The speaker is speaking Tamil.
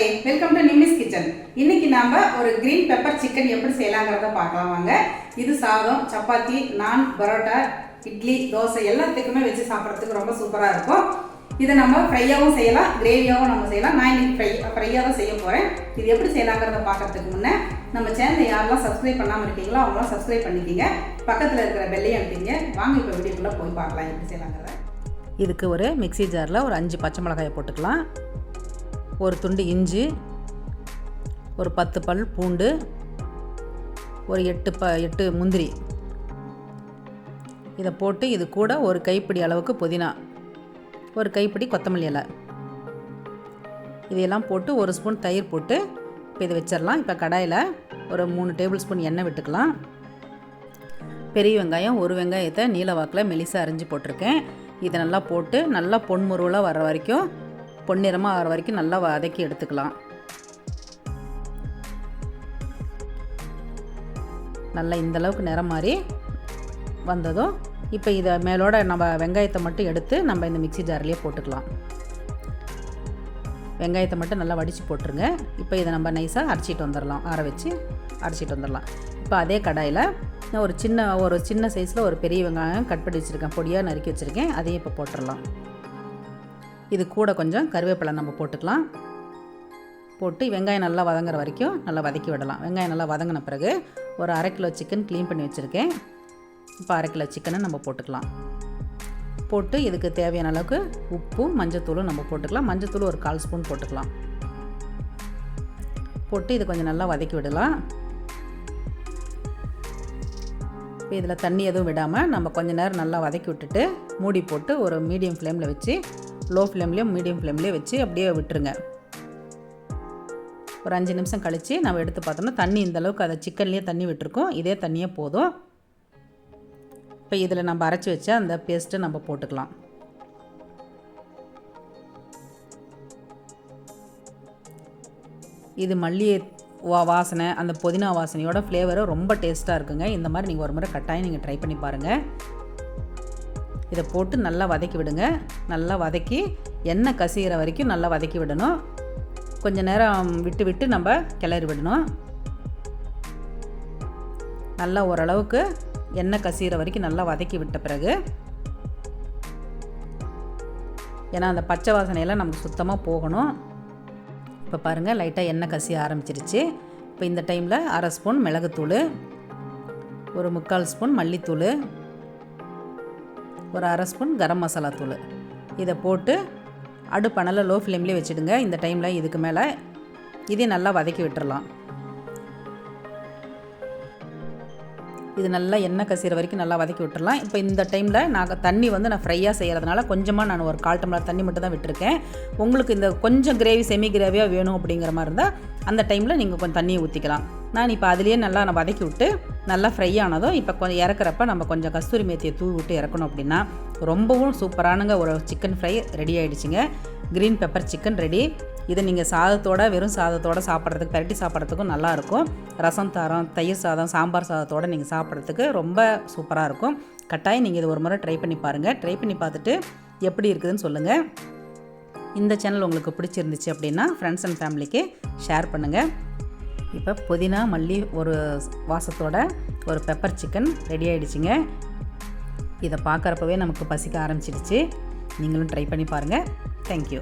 Okay welcome to Nimmi's kitchen இன்னைக்கு நாம ஒரு கிரீன் பெப்பர் சிக்கன் எப்படி செய்யலாங்கிறத பார்க்கலாம் வாங்க. இது சாதம் சப்பாத்தி நான் பரோட்டா இட்லி தோசை எல்லாத்துக்குமே வச்சு சாப்பிட்றதுக்கு ரொம்ப சூப்பராக இருக்கும். இதை நம்ம ஃப்ரையாகவும் செய்யலாம் கிரேவியாகவும் நம்ம செய்யலாம். நான் இன்னைக்கு ஃப்ரை ஃப்ரையாக தான் செய்ய போகிறேன் இது எப்படி செய்யலாங்கிறத பார்க்கறதுக்கு முன்னே நம்ம சேனலை யாரெல்லாம் சப்ஸ்கிரைப் பண்ணாமல் இருக்கீங்களோ அவங்களாம் சப்ஸ்கிரைப் பண்ணிக்கிங்க. பக்கத்தில் இருக்கிற பெல்லையும் அனுப்பிங்க வாங்க இப்போ வீடியோக்குள்ளே போய் பார்க்கலாம் எப்படி செய்யலாங்கிறத. இதுக்கு ஒரு மிக்ஸி ஜாரில் ஒரு அஞ்சு பச்சை மிளகாயை போட்டுக்கலாம். ஒரு துண்டு இஞ்சி ஒரு பத்து பல் பூண்டு ஒரு எட்டு ப எட்டு முந்திரி. இதை போட்டு இது கூட ஒரு கைப்பிடி அளவுக்கு புதினா ஒரு கைப்பிடி கொத்தமல்லி இலை. இதையெல்லாம் போட்டு ஒரு ஸ்பூன் தயிர் போட்டு இப்போ இதை வச்சிடலாம். இப்போ கடாயில் ஒரு மூணு டேபிள் ஸ்பூன் எண்ணெய் விட்டுக்கலாம். பெரிய வெங்காயம் ஒரு வெங்காயத்தை நீல வாக்கில் மெலிசாக அரிஞ்சு போட்டிருக்கேன். இதை நல்லா போட்டு நல்லா பொன்முருவலாக வர வரைக்கும் பொன்னிறமாக ஆகிற வரைக்கும் நல்லா வதக்கி எடுத்துக்கலாம். நல்லா இந்த அளவுக்கு நிறம் மாதிரி வந்ததும் இப்போ இதை மேலோட நம்ம வெங்காயத்தை மட்டும் எடுத்து நம்ம இந்த மிக்ஸி ஜார்லேயே போட்டுக்கலாம். வெங்காயத்தை மட்டும் நல்லா வடித்து போட்டுருங்க. இப்போ இதை நம்ம நைஸாக அரைச்சிட்டு வந்துடலாம் ஆற வச்சு அரைச்சிட்டு வந்துடலாம் இப்போ அதே கடாயில் நான் ஒரு சின்ன ஒரு சின்ன சைஸில் ஒரு பெரிய வெங்காயம் கட் பண்ணி வச்சுருக்கேன். பொடியாக நறுக்கி வச்சுருக்கேன். அதையும் இப்போ போட்டுடலாம் இது கூட கொஞ்சம் கருவேப்பிலை நம்ம போட்டுக்கலாம். போட்டு வெங்காயம் நல்லா வதங்குற வரைக்கும் நல்லா வதக்கி விடலாம். வெங்காயம் நல்லா வதங்கின பிறகு ஒரு அரை கிலோ சிக்கன் க்ளீன் பண்ணி வச்சுருக்கேன். இப்போ அரை கிலோ சிக்கனை நம்ம போட்டுக்கலாம். போட்டு இதுக்கு தேவையான அளவுக்கு உப்பும் மஞ்சத்தூளும் நம்ம போட்டுக்கலாம். மஞ்சத்தூள் ஒரு கால் ஸ்பூன் போட்டுக்கலாம். போட்டு இது கொஞ்சம் நல்லா வதக்கி விடலாம். இப்போ இதில் தண்ணி எதுவும் விடாமல் நம்ம கொஞ்ச நேரம் நல்லா வதக்கி விட்டுட்டு மூடி போட்டு ஒரு மீடியம் ஃப்ளேமில் வச்சு லோ ஃப்ளேம்லேயும் மீடியம் ஃப்ளேம்லேயும் வச்சு அப்படியே விட்டுருங்க. ஒரு அஞ்சு நிமிஷம் கழித்து நம்ம எடுத்து பார்த்தோம்னா தண்ணி இந்தளவுக்கு அதை சிக்கன்லேயே தண்ணி விட்டுருக்கோம். இதே தண்ணியே போதும். இப்போ இதில் நம்ம அரைச்சி வச்ச அந்த பேஸ்ட்டை நம்ம போட்டுக்கலாம். இது மல்லிகை வா வாசனை அந்த புதினா வாசனையோட ஃப்ளேவரு ரொம்ப டேஸ்ட்டாக இருக்குங்க. இந்த மாதிரி நீங்கள் ஒரு முறை கட்டாயம் நீங்கள் ட்ரை பண்ணி பாருங்கள் இதை போட்டு நல்லா வதக்கி விடுங்க. நல்லா வதக்கி எண்ணெய் கசிகிற வரைக்கும் நல்லா வதக்கி விடணும். கொஞ்சம் நேரம் விட்டு விட்டு நம்ம கிளறி விடணும். நல்லா ஓரளவுக்கு எண்ணெய் கசிகிற வரைக்கும் நல்லா வதக்கி விட்ட பிறகு ஏன்னா அந்த பச்சை வாசனையெல்லாம் நமக்கு சுத்தமாக போகணும். இப்போ பாருங்கள் லைட்டாக எண்ணெய் கசிய ஆரம்பிச்சிருச்சு. இப்போ இந்த டைமில் அரை ஸ்பூன் மிளகுத்தூள் ஒரு முக்கால் ஸ்பூன் மல்லித்தூள் ஒரு அரை ஸ்பூன் கரம் மசாலா தூள். இதை போட்டு அடுப்பணலை லோ ஃப்ளேம்லேயே வச்சுடுங்க. இந்த டைமில் இதுக்கு மேலே இதையும் நல்லா வதக்கி விட்டுறலாம். இது நல்லா எண்ணெய் கசிகிற வரைக்கும் நல்லா வதக்கி விட்டுறலாம். இப்போ இந்த டைமில் நான் தண்ணி வந்து நான் ஃப்ரையாக செய்கிறதுனால கொஞ்சமாக நான் ஒரு கால் டம்ளர் தண்ணி மட்டும் தான் விட்டுருக்கேன். உங்களுக்கு இந்த கொஞ்சம் கிரேவி செமி கிரேவியாக வேணும் அப்படிங்கிற மாதிரி இருந்தால் அந்த டைமில் நீங்கள் கொஞ்சம் தண்ணியை ஊற்றிக்கலாம் நான் இப்போ அதுலேயே நல்லா நான் வதக்கி விட்டு நல்லா ஃப்ரை ஆனதும் இப்போ கொஞ்சம் இறக்குறப்ப நம்ம கொஞ்சம் கஸ்தூரி மேத்தியை தூவி விட்டு இறக்கணும் அப்படின்னா ரொம்பவும் சூப்பரானுங்க ஒரு சிக்கன் ஃப்ரை ரெடி ஆகிடுச்சிங்க க்ரீன் பெப்பர் சிக்கன் ரெடி இதை நீங்கள் சாதத்தோட வெறும் சாதத்தோட சாப்பிட்றதுக்கு பரட்டி சாப்பிட்றதுக்கும் நல்லாயிருக்கும் ரசம் தாரம் தயிர் சாதம் சாம்பார் சாதத்தோடு நீங்கள் சாப்பிட்றதுக்கு ரொம்ப சூப்பராக இருக்கும். கட்டாயம் நீங்கள் இது ஒரு முறை ட்ரை பண்ணி பாருங்கள் ட்ரை பண்ணி பார்த்துட்டு எப்படி இருக்குதுன்னு சொல்லுங்கள் இந்த சேனல் உங்களுக்கு பிடிச்சிருந்துச்சு அப்படின்னா ஃப்ரெண்ட்ஸ் அண்ட் ஃபேமிலிக்கு ஷேர் பண்ணுங்கள் இப்போ புதினா மல்லி ஒரு வாசத்தோட ஒரு பெப்பர் சிக்கன் ரெடி ஆகிடுச்சிங்க இதை பார்க்குறப்பவே நமக்கு பசிக்க ஆரம்பிச்சிடுச்சு. நீங்களும் ட்ரை பண்ணி பாருங்கள் தேங்க்யூ